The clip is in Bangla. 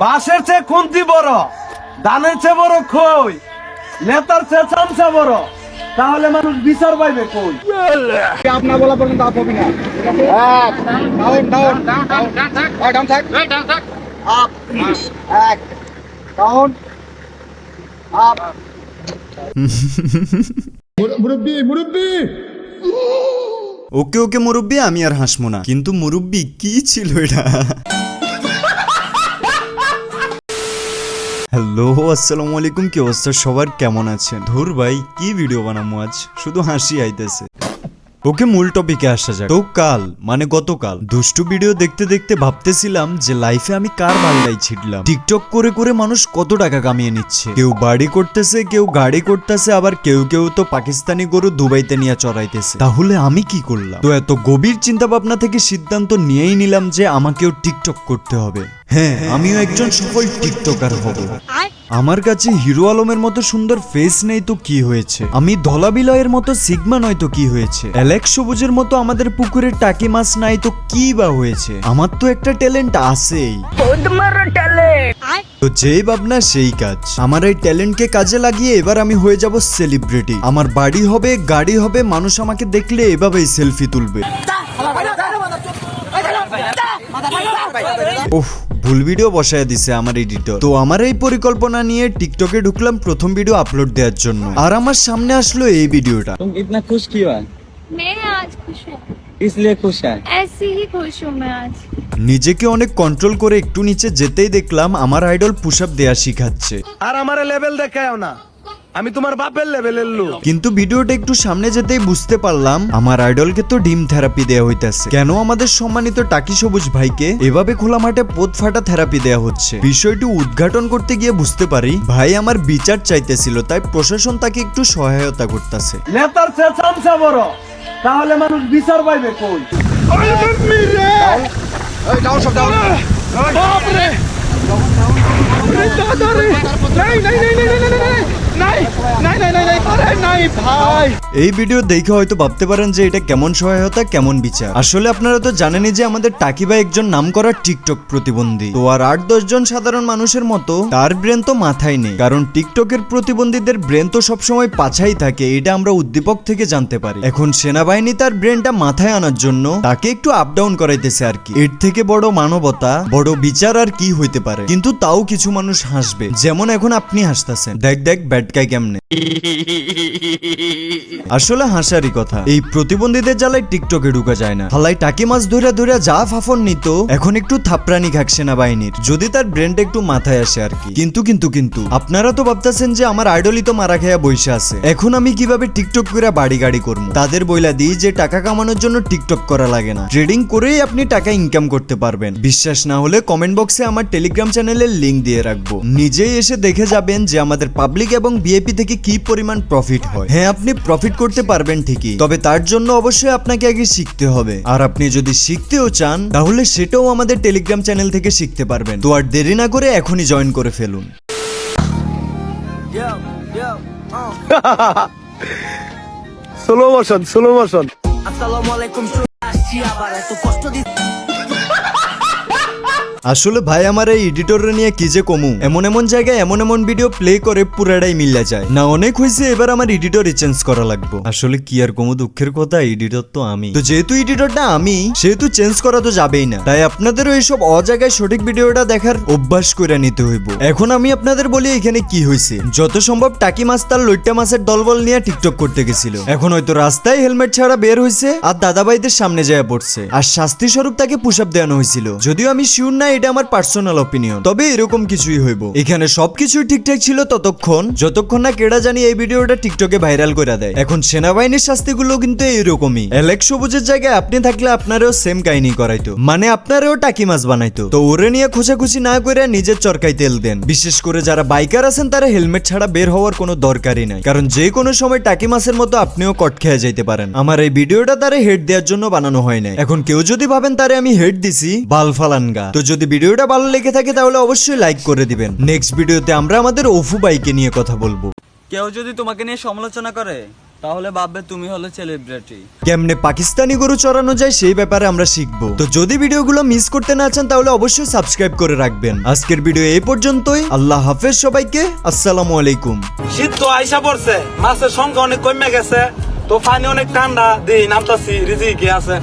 বাঁশের চেয়ে খুন্তি বড় ধানের চেয়ে বড় খই নেতার চেয়ে চামচা বড়। তাহলে মানুষ বিচার পাইবে কই? আপনার বলা পর্যন্ত আপ হবি না। ডাউন ডাউন ডাউন থাক আপ এক ডাউন। আপ। মুরব্বি মুরব্বি। ওকে ওকে মুরব্বি আমি আর হাসবো না। কিন্তু মুরব্বি কি ছিল এটা? হ্যালো, আসসালামু আলাইকুম, কি অবস্থা? সবার কেমন আছেন? ধুর ভাই, কি ভিডিও বানাবো আজ? শুধু হাসি আইতেছে। ওকে মূল টপিকে আসা যাক। তো কাল মানে গতকাল, দুষ্টু ভিডিও দেখতে দেখতে ভাবতেছিলাম যে লাইফে আমি কার বাল্লাই ছিটলাম? টিকটক করে করে মানুষ কত টাকা কামিয়ে নিচ্ছে? কেউ বাড়ি করতেছে, কেউ গাড়ি করতেছে, আবার কেউ কেউ তো পাকিস্তানি গরু দুবাইতে নিয়ে চড়াইতেছে। তাহলে আমি কি করলাম? তো এত গভীর চিন্তা ভাবনা থেকে সিদ্ধান্ত নিয়েই নিলাম যে আমাকেও টিকটক করতে হবে। হ্যাঁ আমিও একজন সফল টিকটকার হব। আমার কাছে হিরো আলমের মতো সুন্দর ফেস নেই তো কি হয়েছে আমি ধলা বিলয়ের মতো সিগমা নয় তো কি হয়েছে অ্যালেক্স সবুজের মতো আমাদের পুকুরে টাকি মাছ নাই তো কি বা হয়েছে আমার তো একটা ট্যালেন্ট আছেই তো যেই ভাবনা সেই কাজ আমার এই ট্যালেন্টকে কাজে লাগিয়ে এবার আমি হয়ে যাব সেলিব্রিটি আমার বাড়ি হবে গাড়ি হবে মানুষ আমাকে দেখলে এভাবেই সেলফি তুলবে ওহ ভুল ভিডিও বসায় দিছে আমার এডিটর তো আমার এই পরিকল্পনা নিয়ে টিকটকে ঢুকলাম প্রথম ভিডিও আপলোড দেওয়ার জন্য আর আমার সামনে আসলো এই ভিডিওটা तुम इतना खुश क्यों है मैं आज खुश हूँ इसलिए खुश है ऐसे ही खुश हूँ मैं आज নিজেকে অনেক কন্ট্রোল করে একটু নিচে যেতেই দেখলাম আমার আইডল পুশ আপ দেয়া শিখাচ্ছে আর আমারে লেভেল দেখায়ও না আমি তোমার বাপের লেভেলের লোক। কিন্তু ভিডিওটা একটু সামনে যেতেই বুঝতে পারলাম আমার আইডলকে তো ডিম থেরাপি দেয়া হইতাছে। কেন আমাদের সম্মানিত টাকি সবুজ ভাইকে এভাবে খোলা মাঠে পোত ফাটা থেরাপি দেয়া হচ্ছে? বিষয়টি উদ্ঘাটন করতে গিয়ে বুঝতে পারি ভাই আমার বিচার চাইতেছিল তাই প্রশাসন তাকে একটু সহায়তা করতেছে। নেতার চেয়ে চামচা বড় তাহলে মানুষ বিচার পাইবে কই? এই ডাউন সব ডাউন এই ভিডিও দেখে হয়তো ভাবতে পারেন যে এটা কেমন সহায়তা, কেমন বিচার। আসলে আপনারা তো জানেনই যে আমাদের টাকিবা একজন নাম করা টিকটক প্রতিবন্ধী। তো আর আট, দশ জন সাধারণ মানুষের মতো তার ব্রেন তো মাথায় নেই। কারণ টিকটকের প্রতিবন্ধীদের ব্রেন তো সবসময় পাছাই থাকে, এটা আমরা উদ্দীপক থেকে জানতে পারি। এখন সেনাবাহিনী তার ব্রেনটা মাথায় আনার জন্য তাকে একটু আপ ডাউন করাইতেছে আর কি। এর থেকে বড় মানবতা, বড় বিচার আর কি হইতে পারে। কিন্তু তাও কিছু মানুষ হাসবে, যেমন এখন আপনি হাসতেছেন। দেখ দেখ ব্যাটকাই কেমনে? আসলে হাসারই কথা, এই প্রতিবন্ধীদের জ্বালায় টিকটকে ঢুকা যায় না। হালাই টাকি মাছ ধরে ধরে যা ফাফন নিত, এখন একটু থাপরানি খাক সেনাবাহিনীর। যদি তার ব্রেনটা একটু মাথায় আসে আর কি। কিন্তু কিন্তু কিন্তু, আপনারা তো ভাবতেছেন যে আমার আইডলই তো মারা খেয়া বসে আছে। এখন আমি কীভাবে টিকটক করে বাড়ি গাড়ি করব তাদের বইলা দিই যে টাকা কামানোর জন্য টিকটক করা লাগে না। ট্রেডিং করেই আপনি টাকা ইনকাম করতে পারবেন। বিশ্বাস না হলে কমেন্ট বক্সে আমার টেলিগ্রাম চ্যানেলের লিংক দিয়ে রাখব। নিজেই এসে দেখে যাবেন যে আমাদের পাবলিক এবং বিএপি থেকে কি পরিমাণ প্রফিট হয়? হ্যাঁ আপনি প্রফিট করতে পারবেন ঠিকই। তবে তার জন্য অবশ্যই আপনাকে আগে শিখতে হবে। আর আপনি যদি শিখতেও চান তাহলে সেটাও আমাদের টেলিগ্রাম চ্যানেল থেকে শিখতে পারবেন। তো আর দেরি না করে এখনই জয়েন করে ফেলুন। স্লো মোশন স্লো মোশন আসলে ভাই, আমার এই এডিটর নিয়ে কি যে কমু? এমন এমন জায়গায় এমন এমন ভিডিও প্লে করে পুরাটাই মিল্লা যায়। না, অনেক হয়েছে এবার আমার এডিটর চেঞ্জ করা লাগবে। আসলে কি আর কমু, দুঃখের কথা এডিটর তো আমি। তো যেহেতু এডিটরটা আমি, সেহেতু চেঞ্জ করা তো যাবেই না। তাই আপনাদেরও এইসব অজায়গায় সঠিক ভিডিওটা দেখার অভ্যাস করে নিতে হইব। এখন আমি আপনাদের বলি, এখানে কি হয়েছে যত সম্ভব টাকি মাছ তার লইট্টা মাছের দলবল নিয়ে টিকটক করতে গেছিল। এখন হয়তো রাস্তায় হেলমেট ছাড়া বের হয়েছে আর দাদাভাইদের সামনে যায় পড়ছে। আর শাস্তি স্বরূপ তাকে পুশ আপ দেওয়ানো হয়েছিল যদিও আমি শিওর না এটা আমার পার্সোনাল অপিনিয়ন তবে এরকম কিছুই হইব। এখানে সবকিছুই ঠিকঠাক ছিল ততক্ষণ, যতক্ষণ না কেডা জানি এই ভিডিওটা টিকটকে ভাইরাল করে দেয়। এখন সেনাবাহিনীর শাস্তিগুলো কিন্তু এইরকমই। অ্যালেক্স সবুজের জায়গায় আপনি থাকলে আপনারও সেম কাহিনী করাইতো। মানে আপনারও টাকি মাছ বানাইতো। তো ওরে নিয়ে খোঁচাখুচি না করে নিজের চরকায় তেল দেন। বিশেষ করে যারা বাইকার আছেন, তারা হেলমেট ছাড়া বের হওয়ার কোনো দরকারই নাই। কারণ যে কোনো সময় টাকি মাছের মতো আপনিও কট খেয়ে যাইতে পারেন। আমার এই ভিডিওটা তারে হেড দেওয়ার জন্য বানানো হয় নাই। এখন কেউ যদি ভাবেন তারে আমি হেড দিছি, বাল ফালানগা। তো যদি ভিডিওটা ভালো লেগে থাকে তাহলে অবশ্যই লাইক করে দিবেন। নেক্সট ভিডিওতে আমরা আমাদের অফু বাইকে নিয়ে কথা বলব। কেউ যদি তোমাকে নিয়ে সমালোচনা করে তাহলে ভাববে তুমি হলো সেলিব্রিটি কেমনে পাকিস্তানি গরু চড়ানো যায় সেই ব্যাপারে আমরা শিখব। তো যদি ভিডিওগুলো মিস করতে না চান তাহলে অবশ্যই সাবস্ক্রাইব করে রাখবেন। আজকের ভিডিও এই পর্যন্তই। আল্লাহ হাফেজ সবাইকে। আসসালামু আলাইকুম। শীত তো আইসা পড়ছে মাছের সংখ্যা অনেক কমে গেছে তো পানি অনেক ঠান্ডা দিই নামতাছি রিজিকে আছে।